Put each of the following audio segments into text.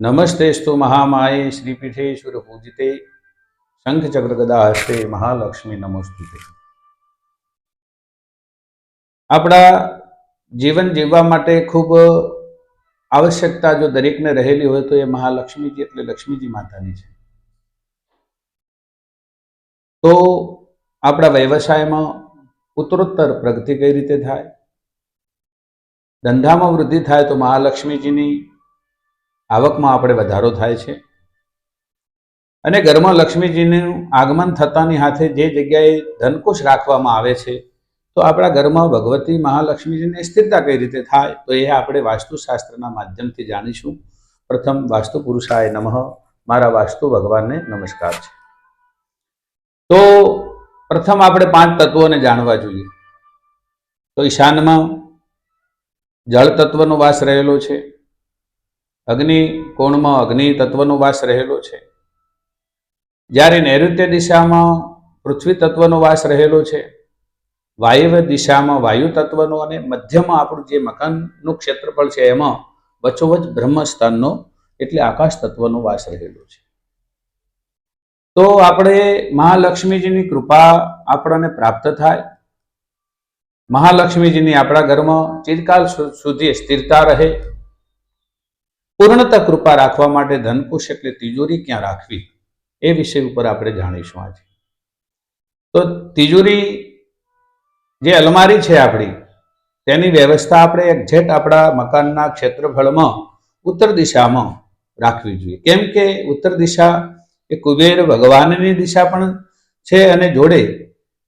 નમસ્તેસ્તુ મહામાયે શ્રીપીઠેશ્વર પૂજિતે શંખચક્રગદા ગદા હસ્તે મહાલક્ષ્મી નમસ્તુતે. આપણા જીવન જીવવા માટે ખૂબ આવશ્યકતા જો દરેકને રહેલી હોય તો એ મહાલક્ષ્મીજી એટલે લક્ષ્મીજી માતાની છે. તો આપણા વ્યવસાયમાં ઉત્તરોત્તર પ્રગતિ કઈ રીતે થાય? ધંધામાં વૃદ્ધિ થાય તો મહાલક્ષ્મીજીની આવકમાં આપણે વધારો થાય છે. અને ઘરમાં લક્ષ્મીજીનું આગમન થતાની સાથે જે જગ્યાએ ધનકુશ રાખવામાં આવે છે, તો આપણા ઘરમાં ભગવતી મહાલક્ષ્મીજીની સ્થિરતા કઈ રીતે થાય, તો એ આપણે વાસ્તુશાસ્ત્રના માધ્યમથી જાણીશું. પ્રથમ વાસ્તુ પુરુષાય નમઃ. મારા વાસ્તુ ભગવાનને નમસ્કાર છે. તો પ્રથમ આપણે પાંચ તત્વોને જાણવા જોઈએ. તો ઈશાનમાં જળ તત્વનો વાસ રહેલો છે. અગ્નિ કોણમાં અગ્નિ તત્વનો વાસ રહેલો છે. જ્યારે નૈઋત્ય દિશામાં પૃથ્વી તત્વનો વાસ રહેલો છે, વાયવ્ય દિશામાં વાયુ તત્વનો અને મધ્યમાં આપણું જે મકાનનું ક્ષેત્રફળ છે, એમાં વચ્ચોવચ બ્રહ્મસ્થાનનો એટલે આકાશ તત્વનો વાસ રહેલો છે. તો આપણે મહાલક્ષ્મીજીની કૃપા આપણને પ્રાપ્ત થાય. મહાલક્ષ્મીજીની આપણા ઘરમાં ચિરકાલ સુધી સ્થિરતા રહે. પૂર્ણતા કૃપા રાખવા માટે ધનકુશ એટલે તિજોરી ક્યાં રાખવી? એ વિષય ઉપર આપણે જાણીશું આજે. તો તિજોરી જે અલમારી છે આપણી, તેની વ્યવસ્થા આપણે એક્ઝેક્ટ આપણા મકાનના ક્ષેત્રફળમાં ઉત્તર દિશામાં રાખવી જોઈએ. કેમ કે ઉત્તર દિશા એ કુબેર ભગવાનની દિશા પણ છે અને જોડે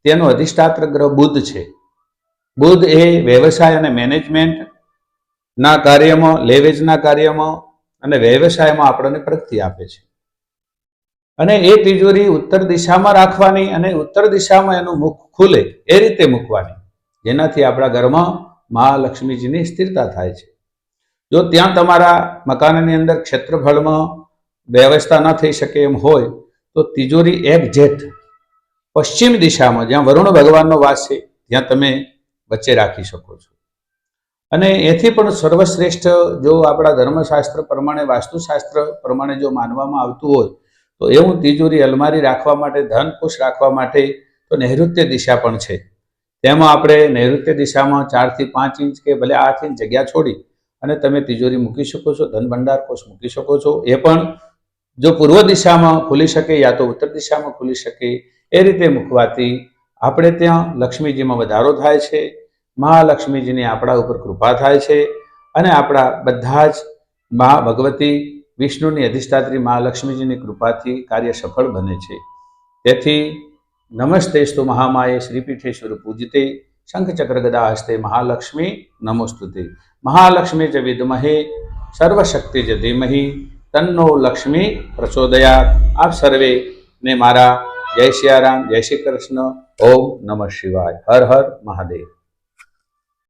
તેનો અધિષ્ઠાત્ર ગ્રહ બુદ્ધ છે. બુદ્ધ એ વ્યવસાય અને મેનેજમેન્ટ ના કાર્યમાં, લેવેજના કાર્યમાં અને વ્યવસાયમાં આપણને પ્રગતિ આપે છે. અને એ તિજોરી ઉત્તર દિશામાં રાખવાની અને ઉત્તર દિશામાં એનું મુખ ખુલે એ રીતે મૂકવાની, જેનાથી આપણા ઘરમાં મહાલક્ષ્મીજીની સ્થિરતા થાય છે. જો ત્યાં તમારા મકાનની અંદર ક્ષેત્રફળમાં વ્યવસ્થા ન થઈ શકે એમ હોય, તો તિજોરી એક જેઠ. પશ્ચિમ દિશામાં, જ્યાં વરુણ ભગવાનનો વાસ છે, ત્યાં તમે વચ્ચે રાખી શકો છો. અને એથી પણ સર્વશ્રેષ્ઠ જો આપણા ધર્મશાસ્ત્ર પ્રમાણે, વાસ્તુશાસ્ત્ર પ્રમાણે જો માનવામાં આવતું હોય, તો એવું તિજોરી અલમારી રાખવા માટે ધન કુશ રાખવા માટે તો નૈઋત્ય દિશા પણ છે. તેમાં આપણે નૈઋત્ય દિશામાં ચારથી પાંચ ઇંચ કે ભલે આઠ ઇંચ જગ્યા છોડી અને તમે તિજોરી મૂકી શકો છો ધન ભંડાર કોષ મૂકી શકો છો. એ પણ જો પૂર્વ દિશામાં ખુલી શકે યા તો ઉત્તર દિશામાં ખુલી શકે, એ રીતે મૂકવાથી આપણે ત્યાં લક્ષ્મીજીમાં વધારો થાય છે. મહાલક્ષ્મીજીની આપણા ઉપર કૃપા થાય છે અને આપણા બધા જ મહા ભગવતી વિષ્ણુની અધિષ્ઠાત્રી મહાલક્ષ્મીજીની કૃપાથી કાર્ય સફળ બને છે. તેથી નમસ્તેસ્તુ મહામાયે શ્રીપીઠેશ્વર પૂજતે શંખચક્ર ગદા હસ્તે મહાલક્ષ્મી નમોસ્તુતે. મહાલક્ષ્મી જ વિદ્મહે, સર્વશક્તિ જ ધીમહી, તન્નો લક્ષ્મી પ્રચોદયાત. આપ સર્વે ને મારા જય સિયારામ જય શ્રી કૃષ્ણ, ઓમ નમઃ શિવાય. હર હર મહાદેવ.